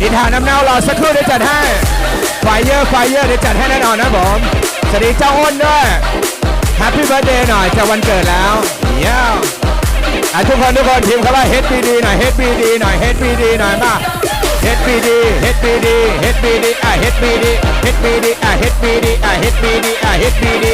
นิทาน้ำเน่ารอสักครู่เดี๋ยวจัดให้ไฟเยอร์ไฟเยอร์เดี๋ยวจัดให้แน่นอนนะผมสวัสดีเจ้าอ้นด้วยแฮปปี้เบิร์ดเดย์หน่อยจะวันเกิดแล้วเย้อะทุกคนทุกคนพิมพ์คำว่า HBD หน่อย HBD หน่อย HBD หน่อยมา HBD HBD HBD อะ HBD HBD อะ HBD อะ HBD อะ HBD